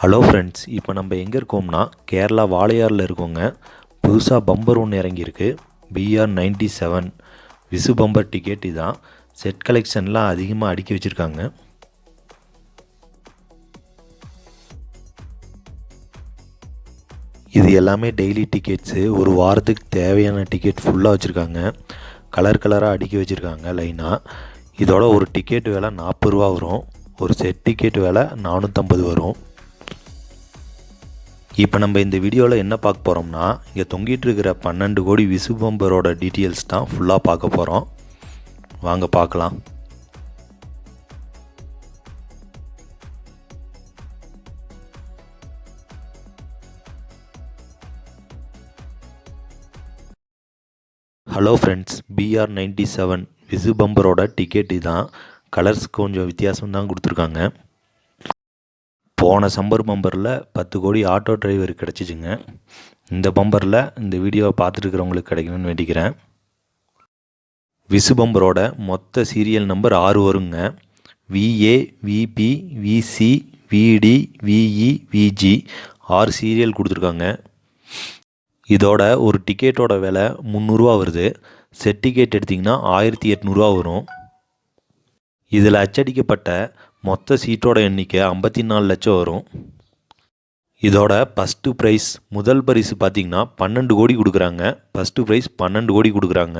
Hello friends இப்போ நம்ம எங்கே இருக்கோம்னா கேரளா வாளையாரில் இருக்கோங்க. புதுசாக பம்பர் ஒன்று இறங்கியிருக்கு. PR ninety seven Visu bumper ticket இதான். செட் கலெக்ஷன்லாம் அதிகமாக அடுக்கி வச்சுருக்காங்க. இது எல்லாமே டெய்லி டிக்கெட்ஸு ஒரு வாரத்துக்கு தேவையான டிக்கெட் ஃபுல்லாக வச்சுருக்காங்க. கலர் கலராக அடுக்கி வச்சுருக்காங்க லைனாக இதோட ஒரு டிக்கெட் விலை நாற்பது ரூபா வரும். ஒரு செட் டிக்கெட் விலை நானூற்றம்பது வரும். இப்போ நம்ம இந்த வீடியோவில் என்ன பார்க்க போகிறோம்னா இங்கே தொங்கிட்டு இருக்கிற பன்னெண்டு கோடி விசுபம்பரோட டீட்டெயில்ஸ் தான் ஃபுல்லாக பார்க்க போகிறோம் வாங்க பார்க்கலாம். Hello friends PR ninety seven Visu பம்பரோட ticket இதான். கலர்ஸ் கொஞ்சம் வித்தியாசம் தான் கொடுத்துருக்காங்க. போன சம்பர் பம்பரில் பத்து கோடி ஆட்டோ டிரைவர் கிடச்சிச்சுங்க. இந்த பம்பரில் இந்த வீடியோவை பார்த்துருக்கிறவங்களுக்கு கிடைக்கணும்னு வேண்டிக்கிறேன். விசு பம்பரோட மொத்த சீரியல் நம்பர் ஆறு வருங்க. விஏ விபி விசி விடி விஇ விஜி ஆறு சீரியல் கொடுத்துருக்காங்க. இதோட ஒரு டிக்கெட்டோட விலை முந்நூறுரூவா வருது. செட் டிக்கெட் எடுத்திங்கன்னா ஆயிரத்தி எட்நூறுரூவா வரும். இதில் அச்சடிக்கப்பட்ட மொத்த சீட்டோட எண்ணிக்கை ஐம்பத்தி நாலு லட்சம் வரும். இதோட ஃபஸ்ட்டு ப்ரைஸ் முதல் பரிசு பார்த்திங்கன்னா பன்னெண்டு கோடி கொடுக்குறாங்க. ஃபஸ்ட்டு ப்ரைஸ் பன்னெண்டு கோடி கொடுக்குறாங்க.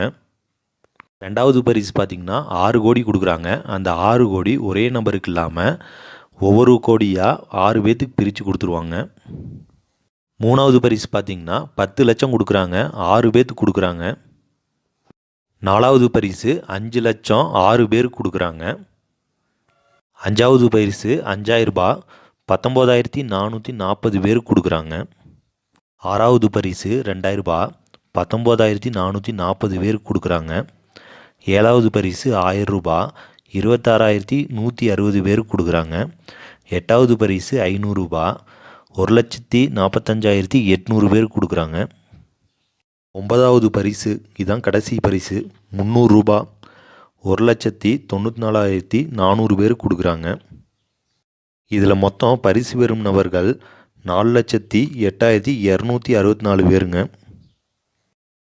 ரெண்டாவது பரிசு பார்த்திங்கன்னா ஆறு கோடி கொடுக்குறாங்க. அந்த ஆறு கோடி ஒரே நம்பருக்கு இல்லாமல் ஒவ்வொரு கோடியாக ஆறு பேர்த்துக்கு பிரித்து கொடுத்துருவாங்க. மூணாவது பரிசு பார்த்திங்கன்னா பத்து லட்சம் கொடுக்குறாங்க. ஆறு பேர்த்துக்கு கொடுக்குறாங்க. நாலாவது பரிசு அஞ்சு லட்சம் ஆறு பேருக்கு கொடுக்குறாங்க. அஞ்சாவது பரிசு அஞ்சாயிரரூபா பத்தொம்போதாயிரத்தி நானூற்றி நாற்பது பேருக்கு கொடுக்குறாங்க. ஆறாவது பரிசு ரெண்டாயிரரூபா பத்தொம்போதாயிரத்தி நானூற்றி நாற்பது பேருக்கு கொடுக்குறாங்க. ஏழாவது பரிசு ஆயிரரூபா இருபத்தாறாயிரத்தி நூற்றி அறுபது பேருக்கு கொடுக்குறாங்க. எட்டாவது பரிசு ஐநூறுரூபா ஒரு லட்சத்தி நாற்பத்தஞ்சாயிரத்தி எட்நூறு பேருக்கு கொடுக்குறாங்க. ஒன்பதாவது பரிசு இதுதான் கடைசி பரிசு முந்நூறுரூபா ஒரு லட்சத்தி தொண்ணூற்றி நாலாயிரத்தி நானூறு பேர் கொடுக்குறாங்க. இதில் மொத்தம் பரிசு பெறும் நபர்கள் நாலு லட்சத்தி எட்டாயிரத்தி இரநூத்தி அறுபத்தி நாலு பேருங்க.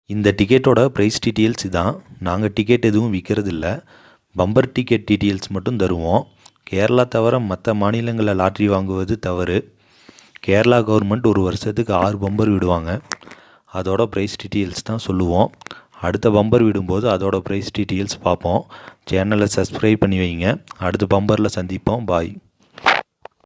இந்த டிக்கெட்டோட ப்ரைஸ் டீட்டெயில்ஸ் தான் நாங்கள் டிக்கெட் எதுவும் விற்கிறதில்ல பம்பர் டிக்கெட் டீட்டெயில்ஸ் மட்டும் தருவோம். கேரளா தவிர மற்ற மாநிலங்களில் லாட்ரி வாங்குவது தவறு. கேரளா கவர்மெண்ட் ஒரு வருஷத்துக்கு ஆறு பம்பர் விடுவாங்க. அதோட ப்ரைஸ் டீட்டெயில்ஸ் தான் சொல்லுவோம். அடுத்த பம்பர் விடும்போது அதோட ப்ரைஸ் டீட்டெயில்ஸ் பார்ப்போம். சேனலை சப்ஸ்கிரைப் பண்ணி வைங்க. அடுத்த பம்பரில் சந்திப்போம். பாய்